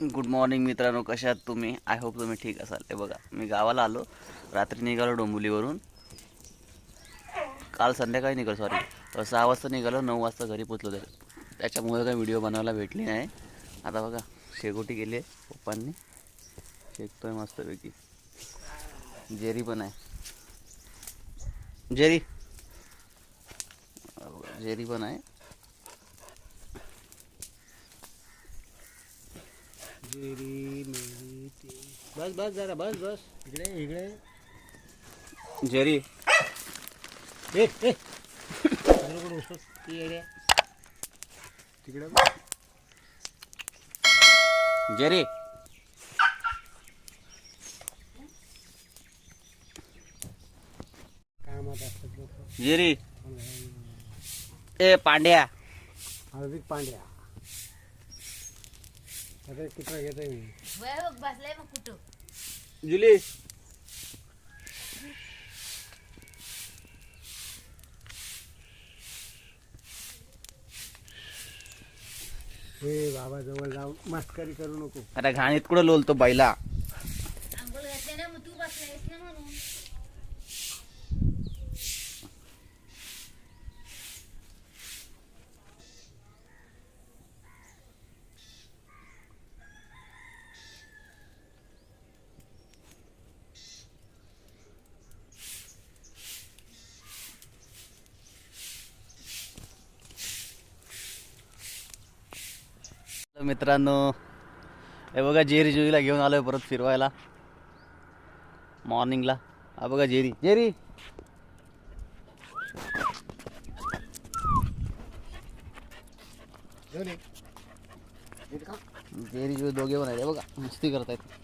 Good morning मित्रांनो. कशा आहात तुम्ही? आय होप तुम्ही ठीक असाल. हे बघा मी गावाला आलो. रात्री निघालो डोंबिवलीवरून. काल संध्याकाळी निघालो सॉरी सहा वाजता निघालो नऊ वाजता घरी पोचलो तर. त्याच्यामुळे काही व्हिडिओ बनवायला भेटली नाही. आता बघा शेकोटी गेली आहे पप्पांनी. शेकतोय मस्तपैकी. जेरी पण आहे. जेरी. जेरी पण आहे. जेरी मेरी ती बस बस जरा बस बस। इकडे इकडे. जेरी. ए ए. तिकडे उसत ती येड्या. तिकडे बघ. जेरी. कामात असतात लोक. जेरी. ए पांड्या. हार्दिक पांड्या. कुठं घेतोय मी. वय बघ बसलाय मग कुठं. जुली हे बाबा जवळ जाऊन मस्करी करू नको. अरे घाणीत कुठं लोलतो बैला? आंघोळ घातले ना मग तू बसलायस ना म्हणून. मित्रांनो हे बघा जेरी जुईला घेऊन आलोय परत फिरवायला. मॉर्निंगला. हा बघा जेरी. जेरी! जेरी जुई दोघे पण आहेत बघा मस्ती करतायत.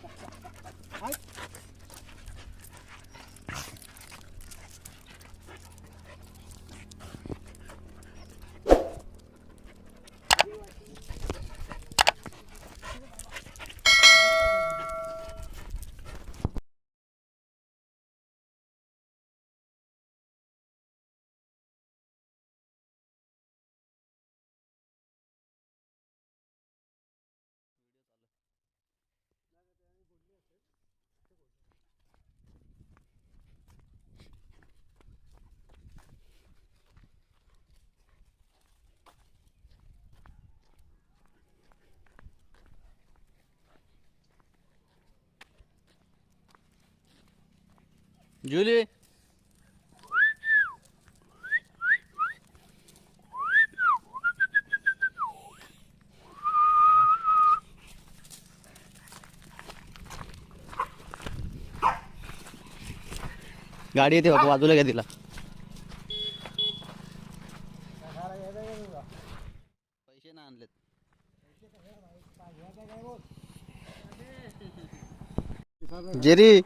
जुली गाडी येते बाबा बाजूला घ्या तिला. पैसे ना आणलेत. जेरी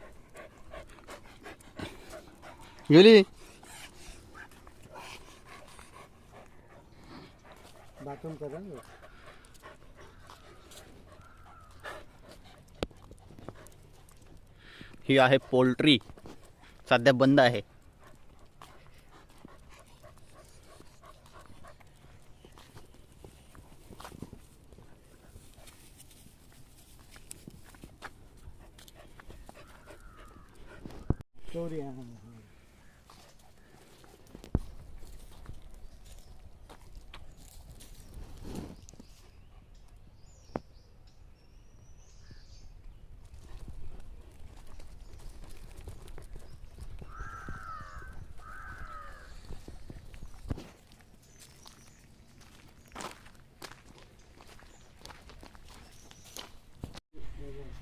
जुली बाथरूम करा ना. ही आहे पोल्ट्री. सध्या बंद आहे. चोरी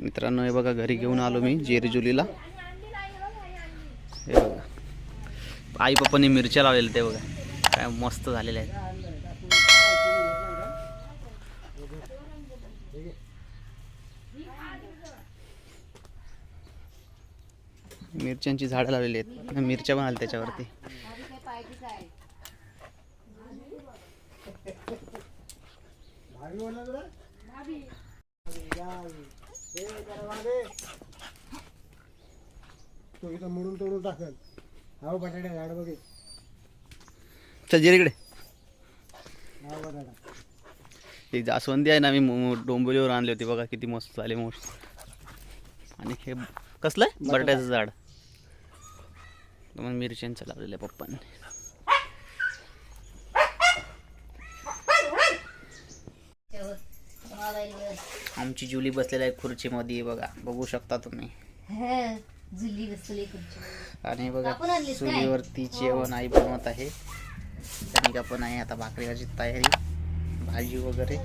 मित्रांनो हे बघा घरी घेऊन आलो मी जेरीजुलीला. हे बघा. आई पप्पांनी मिरच्या लावलेल्या ते बघा. काय मस्त झालेल्या आहेत. मिरच्यांची झाडं लावलेली आहेत. मिरच्या पण आल्या त्याच्यावरती. तो इथं मोडून तोडून टाकल. हो बटाट्या झाड बघे. चल जेरीकडे हो बटाटा. ही जास्वंदी आहे ना मी मो- डोंबिवलीवर आणली होती बघा किती मस्त झाली मोस्ट आणि हे कसलं? आहे बटाट्याचं झाड. मग मिरच्यांचं लावलेलं आहे पप्पांनी. आमची जुली बसलेली आहे खुर्चीमध्ये बघा बघू शकता तुम्ही. जुली बसली खुर्ची आणि बघा कापून आणलीस काय? चुलीवरती जेवण आई बनवत आहे. कणिका पण आहे आता भाकरीची तयारी भाजी वगैरे.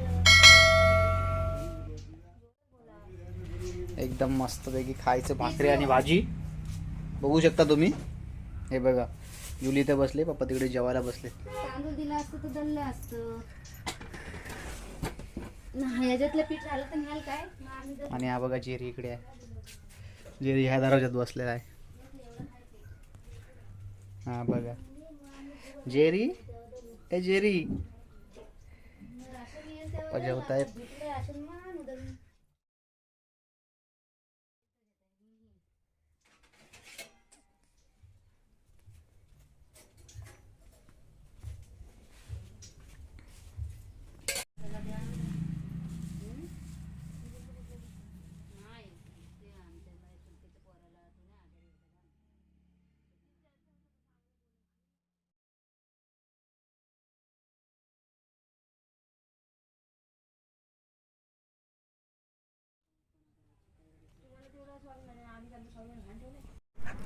एकदम मस्तपैकी खायचं भाकरी आणि भाजी. बघू शकता तुम्ही. हे बघा जुली इथे बसले पप्पा तिकडे जेवायला बसले. तांदूळ दिला असतं तर दल्लं असतं. नाही याच्यातलं पीठ झालं तर न्याल काय? मग आम्ही जर- आणि हा बघा जेरी इकडे आहे. जेरी ह्या दरवाज्यात बसलेला आहे. हा बघा. जेरी? ए जेरी. राशन येईल तेव्हा पप्पा जेवतायत भेटलं राशन मग आणू दळून.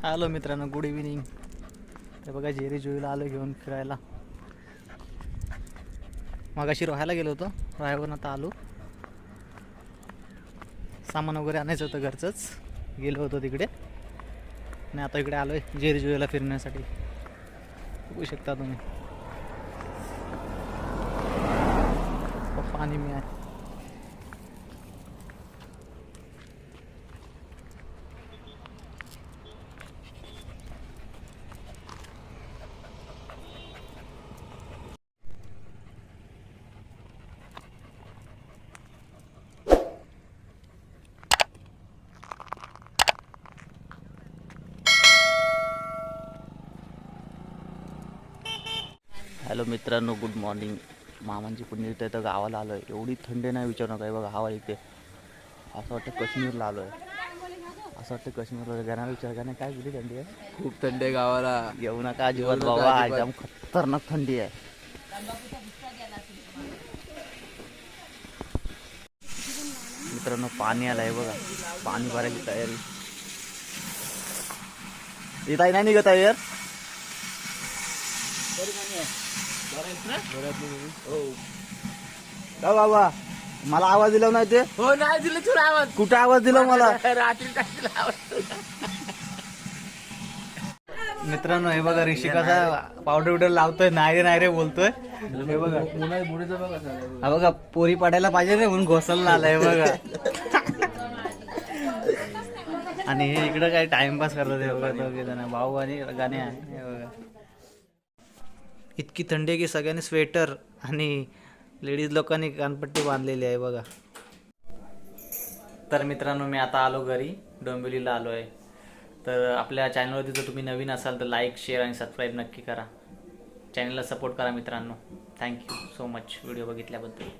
हॅलो मित्रांनो गुड इव्हिनिंग ते बघा जेरी जुईला आलो घेऊन फिरायला. मग अशी रोहायला गेलो होतो रोहायवरून आता आलो. सामान वगैरे आणायचं होतं घरचंच. गेलो होतो तिकडे. आणि आता इकडे आलो आहे जेरी जुईला फिरण्यासाठी. बघू शकता तुम्ही. पाणी मी आहे. हॅलो मित्रांनो गुड मॉर्निंग. मामांची आहे तर गावाला आलो आहे एवढी थंडी नाही विचारू नका. बघा हवा इथे. असं वाटतं काश्मीरला आलो आहे असं वाटतं काश्मीरला गाणं विचार का नाही काय किती थंडी आहे? खूप थंड आहे गावाला. येऊ नका अजिबात बाबा. एकदम खतरनाक थंडी आहे. मित्रांनो पाणी आलं आहे बघा. पाणी भरायची तयारी. येत आहे नाही निघत आहे यार? का बाबा मला आवाज दिला नाही ते? हो नाही दिलं तुला आवाज. कुठे आवाज दिला मला? रात्री काय दिला आवाज? मित्रांनो हे बघा ऋषी कसा पावडर बिवडर लावतोय नाही रे नाही रे बोलतोय. हे बघा. हा बघा पोरी पाडायला पाहिजे नाही म्हणून घोसलला आलाय बघा. आणि हे इकडं काय टाइमपास करतात हे बघा दोघे जण भाऊ आणि गाणे आहे हे बघा. इतकी थंडी आहे की सगळ्यांनी स्वेटर आणि लेडीज लोकांनी कानपट्टी बांधलेली आहे बघा. तर मित्रांनो मी आता आलो घरी डोंबिवलीला आलो आहे. तर आपल्या चॅनलवरती जर तुम्ही नवीन असाल तर लाईक शेअर आणि सबस्क्राईब नक्की करा. चॅनलला सपोर्ट करा मित्रांनो. Thank you so much video बघितल्याबद्दल.